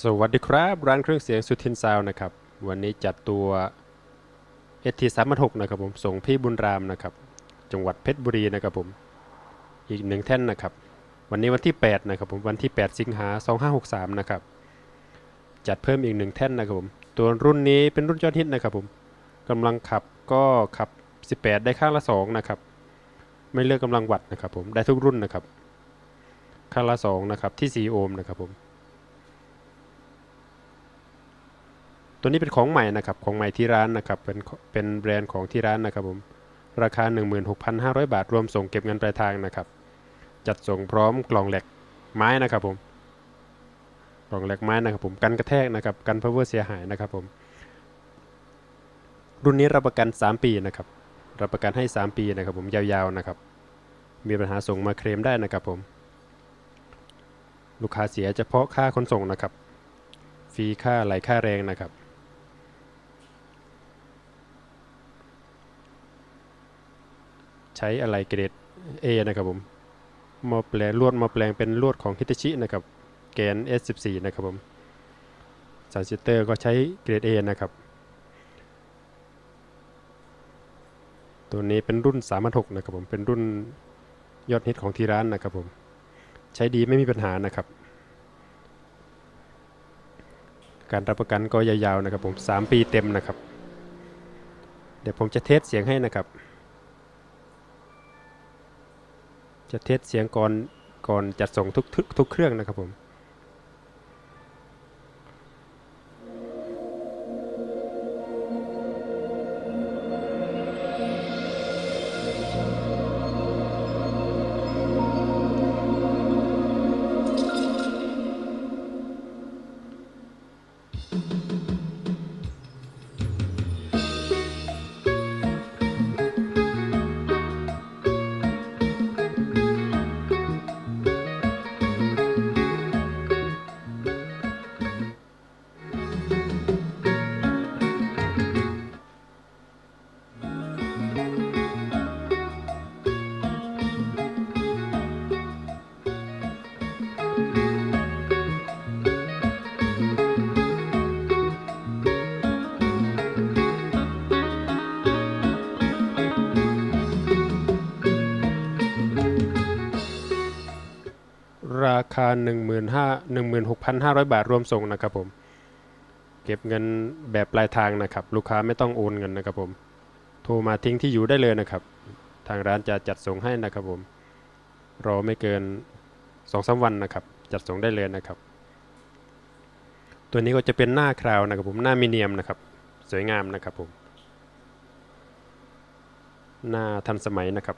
สวัสดีครับ ร้านเครื่องเสียงสุทินซาวนะครับ วันนี้จัดตัว ST 3 6นะครับผมส่งพี่บุญรามนะครับ จังหวัดเพชรบุรีนะครับผม อีกหนึ่งแท่นนะครับ วันนี้วันที่ 8 นะครับผม วันที่ 8 สิงหา 2563 นะครับ จัดเพิ่มอีกหนึ่งแท่นนะครับผม ตัวรุ่นนี้เป็นรุ่นยอดฮิตนะครับผมกำลังขับก็ขับ 18 ได้ข้างละ 2 นะครับ ไม่เลือกกำลังวัตต์นะครับผม ได้ทุกรุ่นนะครับ ข้างละ 2 นะครับ ที่ 4 โอห์มนะครับผม ตัวนี้เป็นของใหม่นะครับของใหม่ที่ร้านนะครับเป็นเป็นแบรนด์ของที่ร้านนะครับผมราคา 16,500 บาทรวมส่งเก็บเงินปลายทางนะครับ จัดส่งพร้อมกล่องเหลกไม้นะครับผมกล่องเหลกไม้นะครับผมกันกระแทกนะครับกันพาวเวอร์เสียหายนะครับผมรุ่นนี้รับประกัน 3 ปีนะครับรับประกันให้ 3 ปีนะครับผมยาวๆนะครับ มีปัญหาส่งมาเคลมได้นะครับผม ลูกค้าเสียเฉพาะค่าขนส่งนะครับ ฟรีค่าไหลค่าแรงนะครับ ช้อะไรเกรด A นะครับผมมาแปลลวดมาแปลงเป็นลวดของฮิตาชินะครับแกน S14 นะครับผมสารซิเตอร์ก็ใช้เกรด A นะครับ ตัวนี้เป็นรุ่น3,6นะครับผมเป็นรุ่นยอดฮิตของที่ร้านนะครับผมใช้ดีไม่มีปัญหานะครับ การรับประกันก็ยาวๆนะครับผม 3 ปีเต็มนะครับ เดี๋ยวผมจะเทสเสียงให้นะครับ จะเทสเสียงก่อนก่อนจัดส่งทุกทุกทุกเครื่องนะครับผม ราคา 1 5 16,500 บาทรวมส่งนะครับผม เก็บเงินแบบปลายทางนะครับ ลูกค้าไม่ต้องโอนเงินนะครับผม โทรมาทิ้งที่อยู่ได้เลยนะครับ ทางร้านจะจัดส่งให้นะครับผม รอไม่เกิน2อสวันนะครับ จัดส่งได้เลยนะครับ ตัวนี้ก็จะเป็นหน้าคราวนะครับผมหน้ามิเนียมนะครับ สวยงามนะครับผม หน้าทันสมัยนะครับ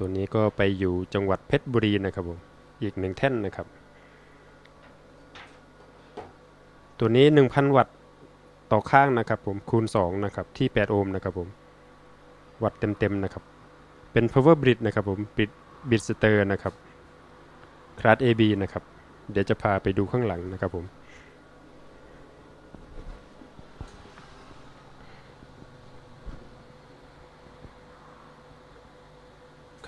ตัวนี้ก็ไปอยู่จังหวัดเพชรบุรีนะครับผมอีกหนึ่งแท่นนะครับ ตัวนี้ 1,000 วัตต์ต่อข้างนะครับผมคูณ2นะครับที่ 8 โอห์มนะครับผมวัตต์เต็มๆนะครับ เป็น power bridge นะครับผม bridge bridge stir นะครับคลาส AB นะครับ เดี๋ยวจะพาไปดูข้างหลังนะครับผม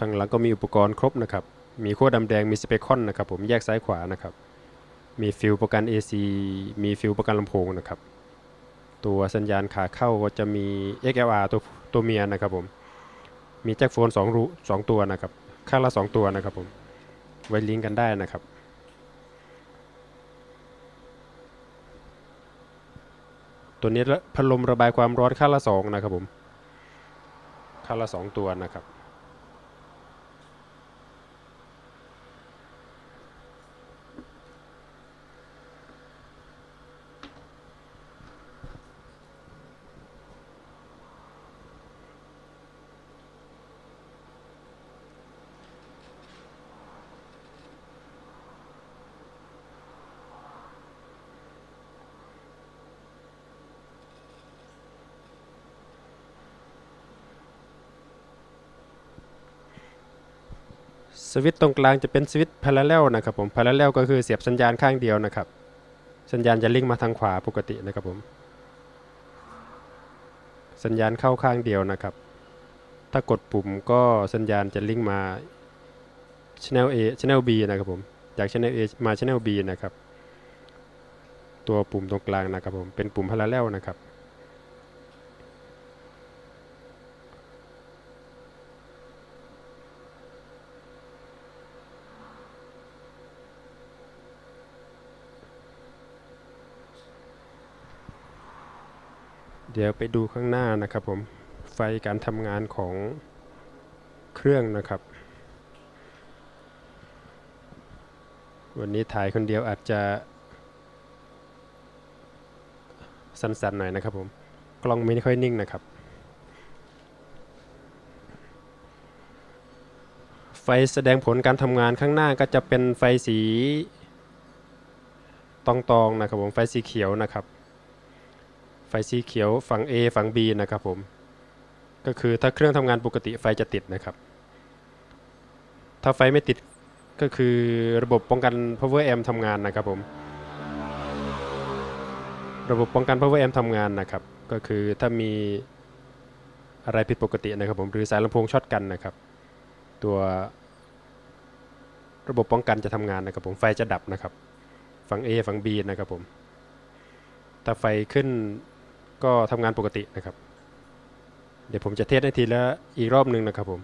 ข้างหลังก็มีอุปกรณ์ครบนะครับ มีขั้วดำแดง มีสเปคคอนนะครับผมแยกซ้ายขวานะครับ มีฟิลประกัน AC มีฟิลประกันลำโพงนะครับ ตัวสัญญาณขาเข้าก็จะมี XLR ตัวตัวเมียนะครับผม มีแจ็คโฟน2รูสองตัวนะครับ ข้างละ 2 ตัวนะครับผม ไว้ลิงก์กันได้นะครับตัวนี้พัดลมระบายความร้อนข้างละ2นะครับผมข้างละ2ตัวนะครับ สวิตช์ตรงกลางจะเป็นสวิตช์พาราเรลนะครับผมพาราเรลก็คือเสียบสัญญาณข้างเดียวนะครับ สัญญาณจะลิงก์มาทางขวาปกตินะครับผม สัญญาณเข้าข้างเดียวนะครับ ถ้ากดปุ่มก็สัญญาณจะลิงก์มา channel A channel B นะครับผม จาก Channel A มา Channel B นะครับ ตัวปุ่มตรงกลางนะครับผม เป็นปุ่ม Parallel นะครับ เดี๋ยวไปดูข้างหน้านะครับผมไฟการทำงานของเครื่องนะครับ วันนี้ถ่ายคนเดียวอาจจะ สั้นๆหน่อยนะครับผมกล้องไม่ค่อยนิ่งนะครับ ไฟแสดงผลการทำงานข้างหน้าก็จะเป็นไฟสีตองๆนะครับผมไฟสีเขียวนะครับ ไฟสีเขียวฝั่ง A ฝั่ง B นะครับผม ก็คือถ้าเครื่องทำงานปกติไฟจะติดนะครับ ถ้าไฟไม่ติดก็คือระบบป้องกัน power amp ทำงานนะครับผม ระบบป้องกัน power amp ทำงานนะครับ ก็คือถ้ามีอะไรผิดปกตินะครับผมหรือสายลำโพงช็อตกันนะครับ ตัวระบบป้องกันจะทำงานนะครับผมไฟจะดับนะครับ ฝั่ง A ฝั่ง B นะครับผมถ้าไฟขึ้น ก็ทำงานปกตินะครับ เดี๋ยวผมจะเทสให้ทีละอีกรอบหนึ่งนะครับผม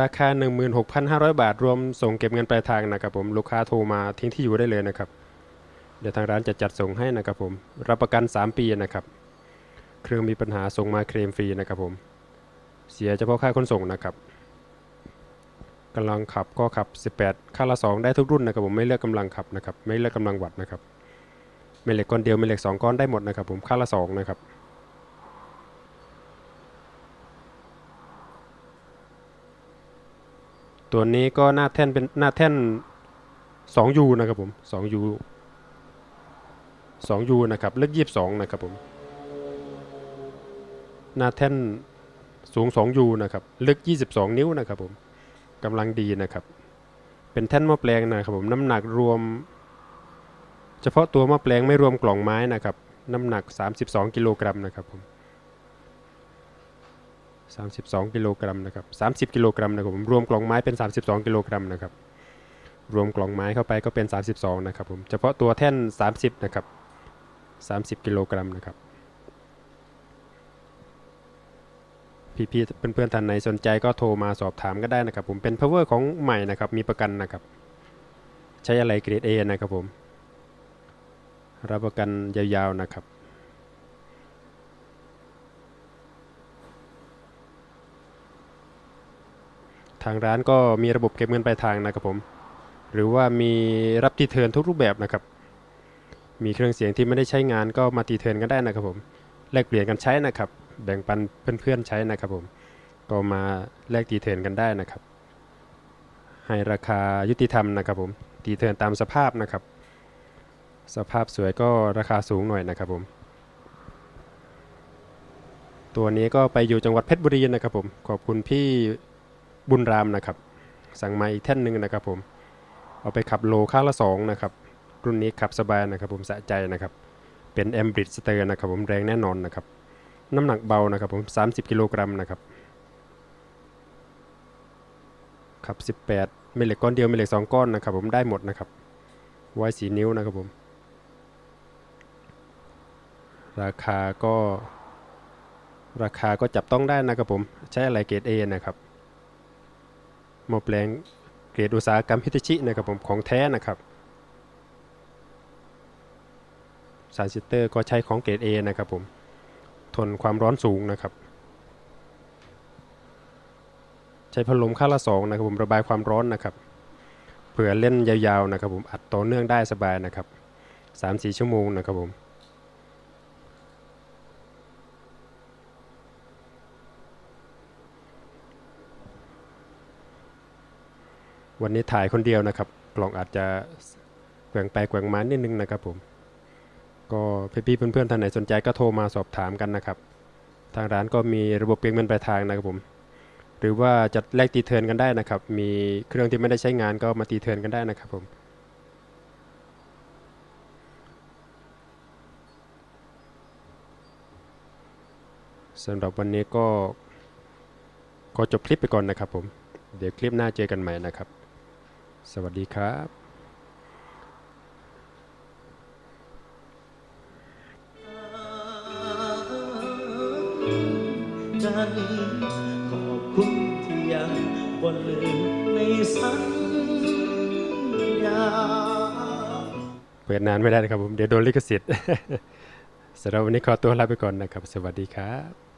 ราคา 16,500 บาท รวมส่งเก็บเงินปลายทางนะครับผมลูกค้าโทรมาทิ้งที่อยู่ได้เลยนะครับ เดี๋ยวทางร้านจะจัดส่งให้นะครับผมรับประกัน 3 ปีนะครับ เครื่องมีปัญหาส่งมาเคลมฟรีนะครับผม เสียเฉพาะค่าขนส่งนะครับกำลังขับก็ขับ 18 ค่าละ 2 ได้ทุกรุ่นนะครับผมไม่เลือกกำลังขับนะครับไม่เลือกกำลังวัตต์นะครับแม่เหล็กก้อนเดียวแม่เหล็ก2ก้อนได้หมดนะครับผมค่าละ2นะครับ ตัวนี้ก็หน้าแท่นเป็นหน้าแท่น 2U นะครับผม 2U 2U นะครับเลข22 นะครับผม หน้าแท่นสูง 2U นะครับลึก 22 นิ้วนะครับผมกำลังดีนะครับ เป็นแท่นหม้อแปลงนะครับผมน้ำหนักรวม เฉพาะตัวหม้อแปลงไม่รวมกล่องไม้นะครับ น้ำหนัก 32 กิโลกรัมนะครับผม 32 กิโลกรัมนะครับ 30 กิโลกรัมนะครับผมรวมกล่องไม้เป็น 32 กิโลกรัมนะครับรวมกล่องไม้เข้าไปก็เป็น 32 นะครับผมเฉพาะตัวแท่น 30 นะครับ 30 กิโลกรัมนะครับพี่ๆเพื่อนๆท่านไหนสนใจก็โทรมาสอบถามก็ได้นะครับ ผมเป็น power ของใหม่นะครับมีประกันนะครับ ใช้อะไรเกรด A นะครับผม รับประกันยาวๆนะครับ ทางร้านก็มีระบบเก็บเงินปลายทางนะครับผม หรือว่ามีรับตีเทิร์นทุกรูปแบบนะครับ มีเครื่องเสียงที่ไม่ได้ใช้งานก็มาตีเทิร์นกันได้นะครับผม แลกเปลี่ยนกันใช้นะครับ แบ่งปันเพื่อนๆใช้นะครับผม ก็มาแลกตีเทิร์นกันได้นะครับ ให้ราคายุติธรรมนะครับผม ตีเทิร์นตามสภาพนะครับ สภาพสวยก็ราคาสูงหน่อยนะครับผมตัวนี้ก็ไปอยู่จังหวัดเพชรบุรีนะครับผม ขอบคุณพี่ บุญรามนะครับ สั่งมาอีกแท่นหนึ่งนะครับ ผม เอาไปขับโลค่าละสองนะครับรุ่นนี้ขับสบายนะครับ ผมสะใจนะครับ เป็นแอมบริดสเตอร์นะครับ ผมแรงแน่นอนนะครับ น้ำหนักเบานะครับ ผม 30 กิโลกรัมนะครับขับ 18ไม่เหล็กก้อนเดียวไม่เหล็ก2ก้อนนะครับ ผมได้หมดนะครับไว้สีนิ้วนะครับผม ราคาก็ ราคาก็จับต้องได้นะครับผม ใช้อะไรเกรด A นะครับ หม้อแปลงเกรดอุตสาหกรรมฮิตาชินะครับผมของแท้นะครับสายซิสเตอร์ก็ใช้ของเกรด A นะครับผมทนความร้อนสูงนะครับ ใช้พัดลมค่าละสองนะครับผมระบายความร้อนนะครับเผื่อเล่นยาวๆนะครับผมอัดต่อเนื่องได้สบายนะครับ3-4ชั่วโมงนะครับผม วันนี้ถ่ายคนเดียวนะครับ กล่องอาจจะแกว่งไปแกว่งมานิดนึงนะครับผม ก็พี่ๆเพื่อนๆท่านไหนสนใจก็โทรมาสอบถามกันนะครับ ทางร้านก็มีระบบเปลี่ยนเงินปลายทางนะครับผม หรือว่าจะแลกตีเทิร์นกันได้นะครับ มีเครื่องที่ไม่ได้ใช้งานก็มาตีเทิร์นกันได้นะครับผมสำหรับวันนี้ก็ขอจบคลิปไปก่อนนะครับผม เดี๋ยวคลิปหน้าเจอกันใหม่นะครับ สวัสดีครับกันขอบคุณที่ยังบ่ลืมในสัญญาเปิดนานไม่ได้นะครับผม เดี๋ยวโดนลิขสิทธิ์สำหรับวันนี้ขอตัวลาไปก่อนนะครับ สวัสดีครับ